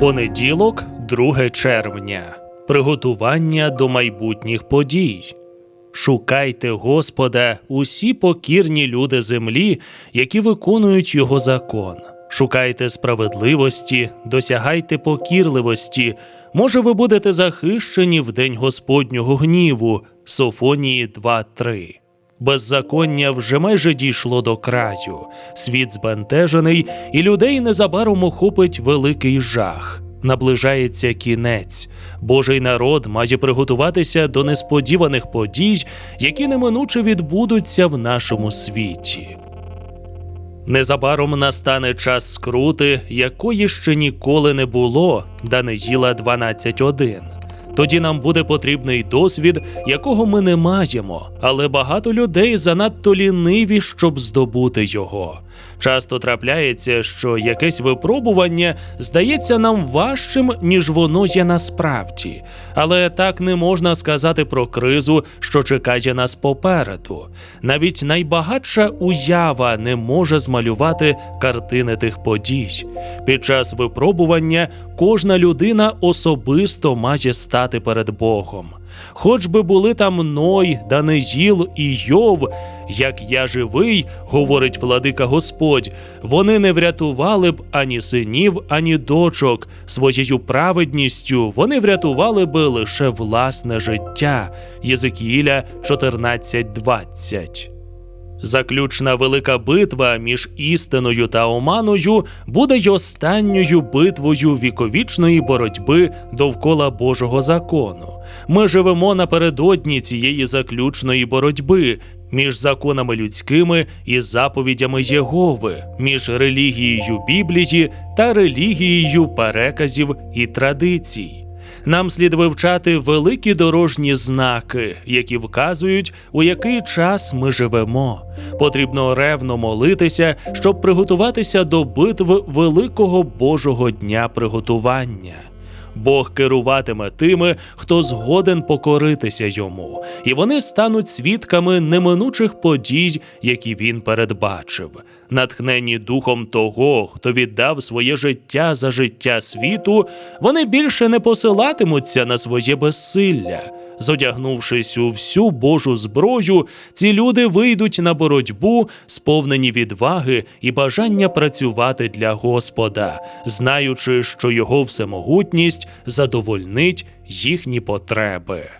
Понеділок, 2 червня. Приготування до майбутніх подій. Шукайте Господа, усі покірні люди землі, які виконують Його закон. Шукайте справедливості, досягайте покірливості. Може, ви будете захищені в день Господнього гніву. Софонії 2.3. Беззаконня вже майже дійшло до краю. Світ збентежений, і людей незабаром охопить великий жах. Наближається кінець. Божий народ має приготуватися до несподіваних подій, які неминуче відбудуться в нашому світі. Незабаром настане час скрути, якої ще ніколи не було, Даниїла 12.1. Тоді нам буде потрібний досвід, якого ми не маємо, але багато людей занадто ліниві, щоб здобути його. Часто трапляється, що якесь випробування здається нам важчим, ніж воно є насправді. Але так не можна сказати про кризу, що чекає нас попереду. Навіть найбагатша уява не може змалювати картини тих подій. Під час випробування кожна людина особисто має стати перед Богом. Хоч би були там Ной, Даниїл і Йов, як я живий, говорить владика Господь, вони не врятували б ані синів, ані дочок. Своєю праведністю вони врятували би лише власне життя. Єзекіїля 14.20 Заключна велика битва між істиною та оманою буде й останньою битвою віковічної боротьби довкола Божого закону. Ми живемо напередодні цієї заключної боротьби між законами людськими і заповідями Єгови, між релігією Біблії та релігією переказів і традицій. Нам слід вивчати великі дорожні знаки, які вказують, у який час ми живемо. Потрібно ревно молитися, щоб приготуватися до битв великого Божого дня приготування. Бог керуватиме тими, хто згоден покоритися йому, і вони стануть свідками неминучих подій, які він передбачив. Натхнені духом того, хто віддав своє життя за життя світу, вони більше не посилатимуться на своє безсилля. Зодягнувшись у всю Божу зброю, ці люди вийдуть на боротьбу, сповнені відваги і бажання працювати для Господа, знаючи, що його всемогутність задовольнить їхні потреби.